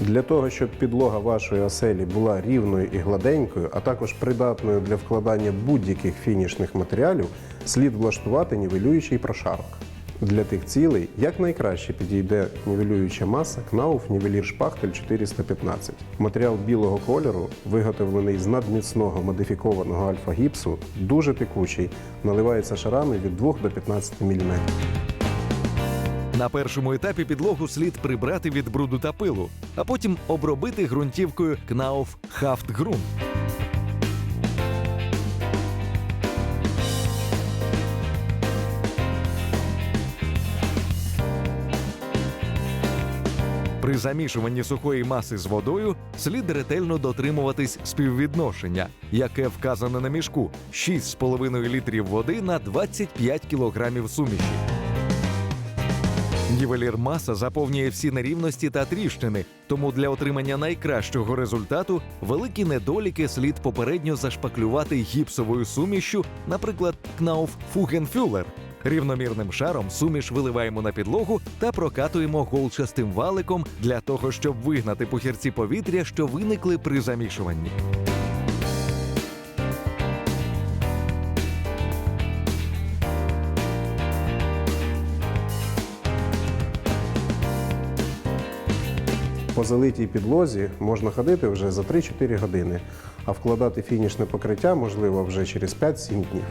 Для того, щоб підлога вашої оселі була рівною і гладенькою, а також придатною для вкладання будь-яких фінішних матеріалів, слід влаштувати нівелюючий прошарок. Для тих цілей якнайкраще підійде нівелююча маса Knauf Нівелір Шпахтель 415. Матеріал білого кольору, виготовлений з надміцного модифікованого альфа-гіпсу, дуже текучий, наливається шарами від 2 до 15 мм. На першому етапі підлогу слід прибрати від бруду та пилу, а потім обробити ґрунтівкою Knauf Haftgrund. При замішуванні сухої маси з водою слід ретельно дотримуватись співвідношення, яке вказане на мішку 6,5 літрів води на 25 кілограмів суміші. Нівелір маса заповнює всі нерівності та тріщини, тому для отримання найкращого результату великі недоліки слід попередньо зашпаклювати гіпсовою сумішшю, наприклад, Knauf Fugenfüller. Рівномірним шаром суміш виливаємо на підлогу та прокатуємо голчастим валиком для того, щоб вигнати пухірці повітря, що виникли при замішуванні. По залитій підлозі можна ходити вже за 3-4 години, а вкладати фінішне покриття можливо вже через 5-7 днів.